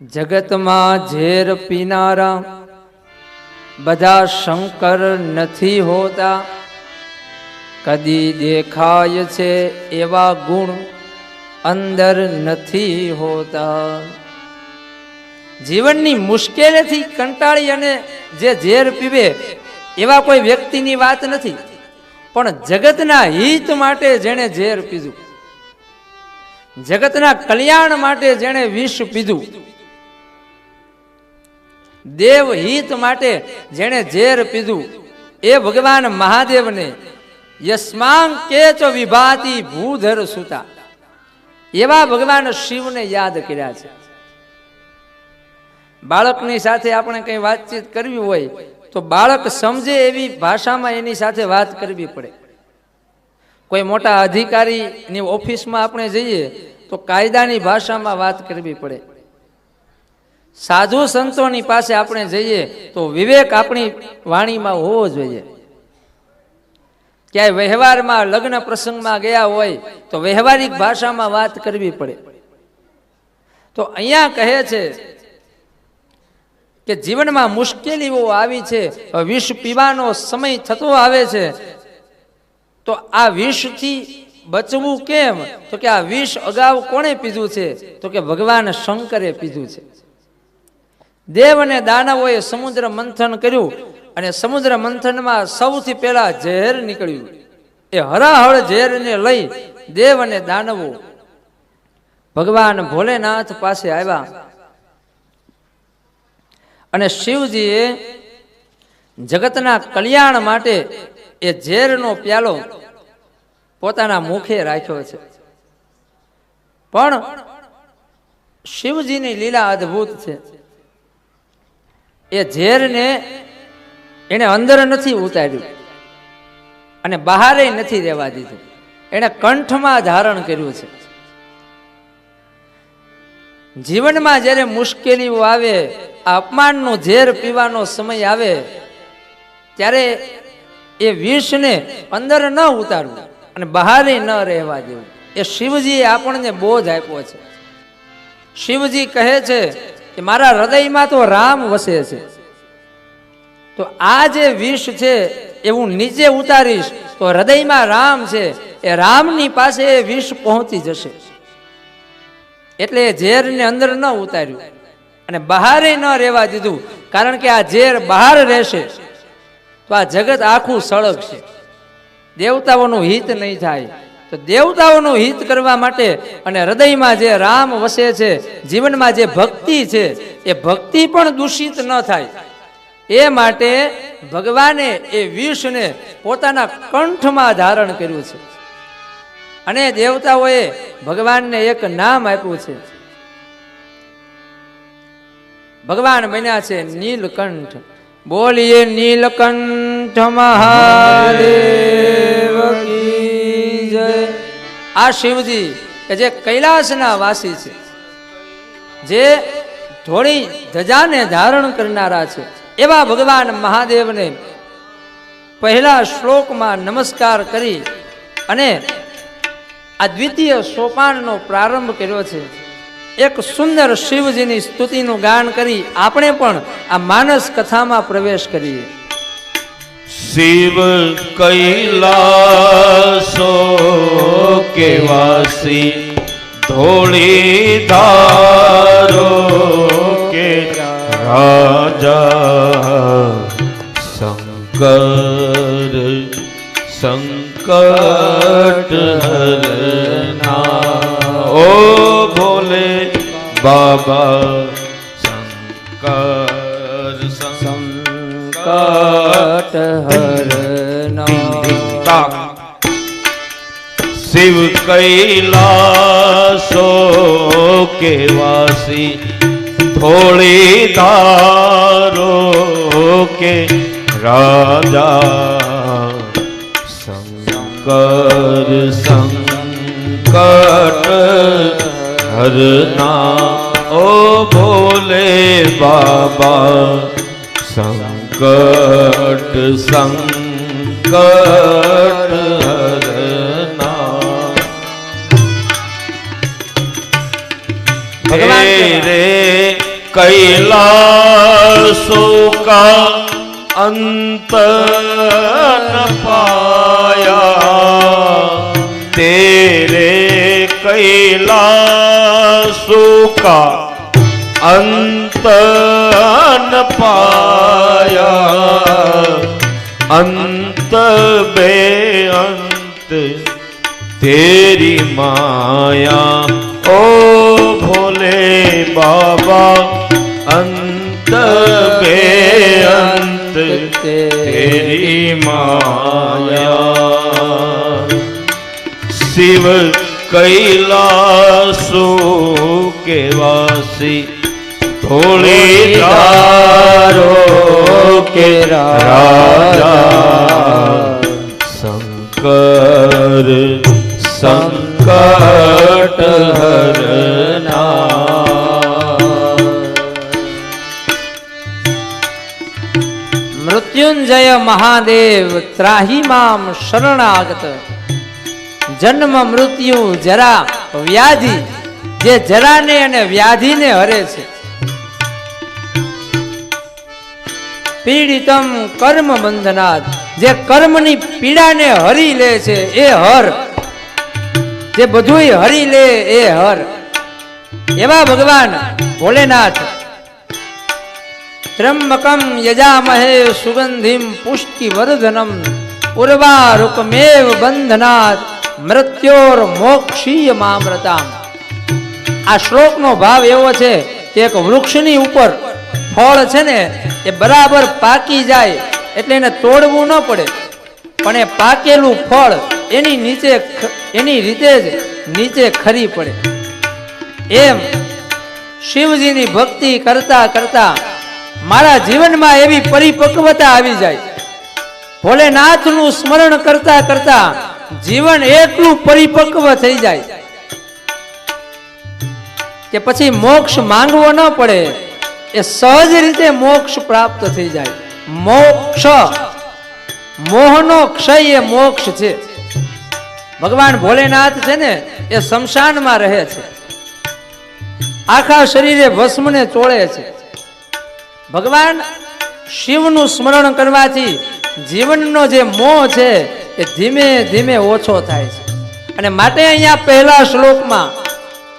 જગતમાં ઝેર પીનારા, બધા શંકર નથી હોતા. કદી દેખાય છે એવા ગુણ અંદર નથી હોતા. જીવનની મુશ્કેલીથી કંટાળી અને જે ઝેર પીવે એવા કોઈ વ્યક્તિની વાત નથી. પણ જગતના હિત માટે જેણે ઝેર પીધું, જગતના કલ્યાણ માટે જેણે વિષ પીધું દેવ હિત માટે જેણે ઝેર પીધું, એ ભગવાન મહાદેવને યસ્માંગ કેચ વિભાતી ભૂધર સુતા. એવા ભગવાન શિવને યાદ કર્યા છે. બાળકની સાથે આપણે કંઈ વાતચીત કરવી હોય, તો બાળક સમજે એવી ભાષામાં એની સાથે વાત કરવી પડે. કોઈ મોટા અધિકારીની ઓફિસમાં આપણે જઈએ, તો કાયદાની ભાષામાં વાત કરવી પડે. સાધુ સંતોની પાસે આપણે જઈએ તો વિવેક આપણી વાણીમાં હોવો જોઈએ. ક્યાંય વ્યવહારમાં લગ્ન પ્રસંગમાં ગયા હોય તો વ્યવહારિક ભાષામાં વાત કરવી પડે. તો અહીંયા કહે છે કે જીવનમાં મુશ્કેલીઓ આવી છે, વિષ પીવાનો સમય થતો આવે છે. તો આ વિષથી બચવું કેમ? તો કે આ વિષ અગાઉ કોણે પીધું છે? તો કે ભગવાન શંકરે પીધું છે. દેવ અને દાનવોએ સમુદ્ર મંથન કર્યું અને સમુદ્ર મંથનમાં સૌથી પહેલા ઝેર નીકળ્યું. એ હરાહળ ઝેરને લઈ દેવ અને દાનવો. ભગવાન ભોલેનાથ પાસે આવ્યા. અને શિવજીએ જગતના કલ્યાણ માટે એ ઝેરનો પ્યાલો પોતાના મુખે રાખ્યો છે. પણ શિવજીની લીલા અદ્ભુત છે. એ ઝેરને એને અંદર નથી ઉતાર્યું અને બહારે નથી રહેવા દીધું. એને કંઠમાં ધારણ કર્યું છે. જીવનમાં જ્યારે મુશ્કેલીઓ આવે આ અપમાનનું ઝેર પીવાનો સમય આવે, ત્યારે એ વિષને અંદર ન ઉતારવું અને બહારે ન રહેવા દેવું. એ શિવજીએ આપણને બોધ આપ્યો છે. શિવજી કહે છે કે મારા હૃદયમાં તો રામ વસે છે. તો આ જે વિષ છે એ હું નીચે ઉતારીશ, તો હૃદયમાં રામ છે, એ રામની પાસે એ વિષ પહોંચી જશે. એટલે એ ઝેરને અંદર ન ઉતાર્યું અને બહારે ન રહેવા દીધું, કારણ કે આ ઝેર બહાર રહેશે. તો આ જગત આખું સળગ છે દેવતાઓનું હિત નહીં થાય. તો દેવતાઓનું હિત કરવા માટે અને હૃદયમાં જે રામ વસે છે, જીવનમાં જે ભક્તિ છે, એ ભક્તિ પણ દૂષિત ન થાય. એ માટે ભગવાને એ વિષને પોતાના કંઠમાં ધારણ કર્યું છે. અને દેવતાઓએ ભગવાનને એક નામ આપ્યું છે. ભગવાન બન્યા છે નીલકંઠ. બોલીએ, નીલકંઠ મહાદેવ. આ શિવજી કે જે કૈલાસના વાસી છે, જે ધોળી ધજાને ધારણ કરનારા છે, એવા ભગવાન મહાદેવને પહેલા શ્લોકમાં નમસ્કાર કરી અને આ દ્વિતીય સોપાનનો પ્રારંભ કર્યો છે. એક સુંદર શિવજીની સ્તુતિનું ગાન કરી આપણે પણ આ માનસ કથામાં પ્રવેશ કરીએ. શિવ કૈલાસો કેવાસી ધોળી ધારો કે રાજા શંકર સંકટ હરના ઓ ભોલે બાબા શિવ કૈલાસો કેવાસી, થોડી તારો કે રાજા શંકર સંકટ હરના ઓ ભોલે બાબા સંકટ સંકટ કૈલાસો કા અંત પાયા તેરે કૈલાસો કા અંત પાયા અંત બે અંત તેરી માયા ઓ ભોલે બાબા तेरी माया ओ भोले बाबा अंत बेअंत तेरी माया शिव कैलासो के वासी थोड़ी दारो के राजा शंकर संकट મહાદેવ ત્રાહી મામ શરણાગત. જન્મ મૃત્યુ જરા વ્યાધિ, જે જરાને અને વ્યાધિને હરે છે. પીડિતમ કર્મ બંધનાથ જે કર્મની પીડાને હરી લે છે, એ હર. જે બધુંય હરી લે, એ હર. એવા ભગવાન ભોલેનાથ ત્રંબકમ યજામહે સુગંધિમ પુષ્ટિવર્ધનમ ઉર્વારુકમેવ બંધનાથ મૃત્યોર મોક્ષીય મામૃતામ આ શ્લોકનો ભાવ એવો છે કે એક વૃક્ષની ઉપર ફળ છે ને, એ બરાબર પાકી જાય એટલે એને તોડવું ન પડે. પણ એ પાકેલું ફળ એની નીચે એની રીતે જ નીચે ખરી પડે. એમ શિવજીની ભક્તિ કરતા કરતા મારા જીવનમાં એવી પરિપક્વતા આવી જાય. ભોલેનાથનું સ્મરણ કરતા કરતા જીવન એટલું પરિપક્વ થઈ જાય. કે પછી મોક્ષ માંગવો ન પડે, એ સહજ રીતે મોક્ષ પ્રાપ્ત થઈ જાય. મોક્ષ, મોહનો ક્ષય એ મોક્ષ છે. ભગવાન ભોલેનાથ છે ને, એ શમશાનમાં રહે છે. આખા શરીરે ભસ્મને ચોળે છે. ભગવાન શિવનું સ્મરણ કરવાથી જીવનનો જે મોહ છે એ ધીમે ધીમે ઓછો થાય છે અને માટે અહીંયા પહેલા શ્લોકમાં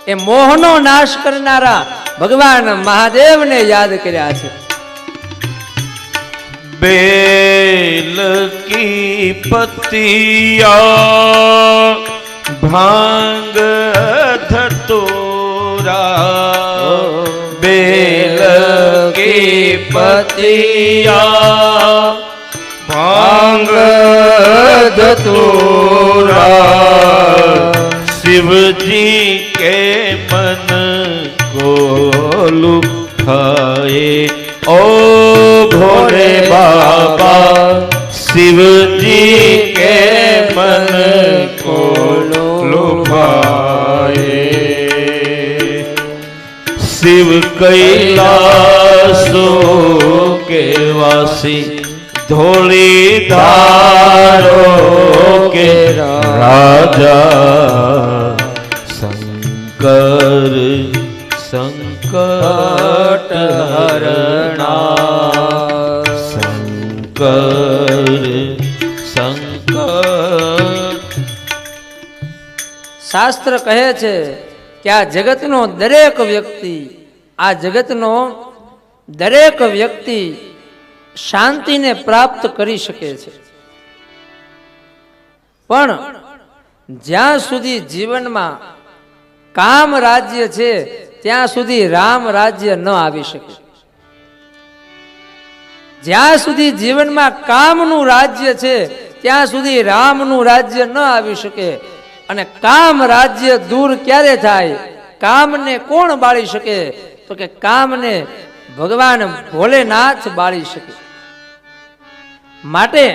એ મોહનો નાશ કરનારા ભગવાન મહાદેવને યાદ કર્યા છે बेल की पतिया भांग धतूरा बेल की પતિયા ભાંગ ધતુરા શિવજી કે મન ગોલું ખાય. ઓ ભોરે બાબા, શિવજી કે મન ગોલું ખાય. શિવ કૈલાસ રસો વાસી ધોળી ધારો કે રાજા શંકર સંકટ હરણા શંકર શાસ્ત્ર કહે છે કે આ જગતનો દરેક વ્યક્તિ આ જગતનો દરેક વ્યક્તિ શાંતિને પ્રાપ્ત કરી શકે છે. પણ જ્યાં સુધી જીવનમાં કામ રાજ્ય છે, ત્યાં સુધી રામ રાજ્ય ન આવી શકે. જ્યાં સુધી જીવનમાં કામનું રાજ્ય છે, ત્યાં સુધી રામનું રાજ્ય ન આવી શકે. અને કામ રાજ્ય દૂર ક્યારે થાય? કામને કોણ બાળી શકે? તો કે કામને ભગવાન ભોલેનાથ બાળી શકે. માટે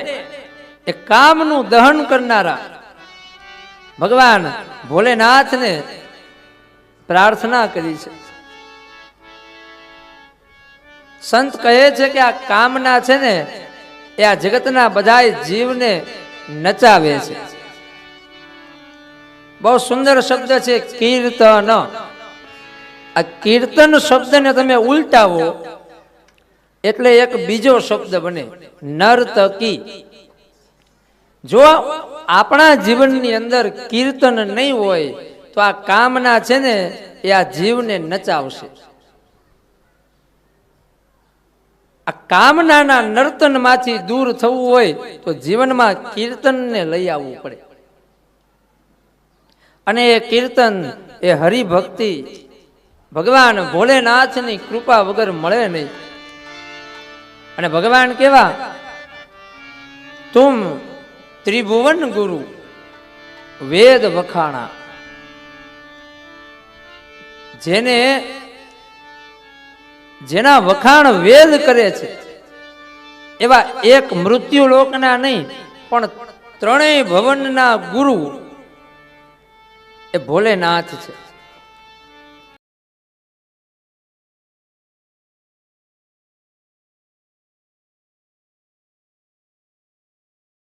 એ કામનું દહન કરનારા ભગવાન ભોલેનાથને પ્રાર્થના કરી છે. સંત કહે છે કે આ કામના છે ને, એ આ જગતના બધા જીવને નચાવે છે. બહુ સુંદર શબ્દ છે, કીર્તન. આ કીર્તન શબ્દને તમે ઉલટાવો, એટલે એક બીજો શબ્દ બને, નર્તકી. જો આપણા જીવનની અંદર કીર્તન નહીં હોય, તો આ કામના છે ને, એ આ જીવને નચાવશે. આ કામનાના નર્તનમાંથી દૂર થવું હોય, તો જીવનમાં કીર્તનને લઈ આવવું પડે. અને એ કીર્તન, એ હરિભક્તિ ભગવાન ભોલેનાથની કૃપા વગર મળે નહીં. અને ભગવાન કેવા? તુમ ત્રિભુવન ગુરુ, વેદ વખાણા. જેને જેના વખાણ વેદ કરે છે, એવા એક મૃત્યુ લોકના નહીં, પણ ત્રણેય ભવનના ગુરુ એ ભોલેનાથ છે.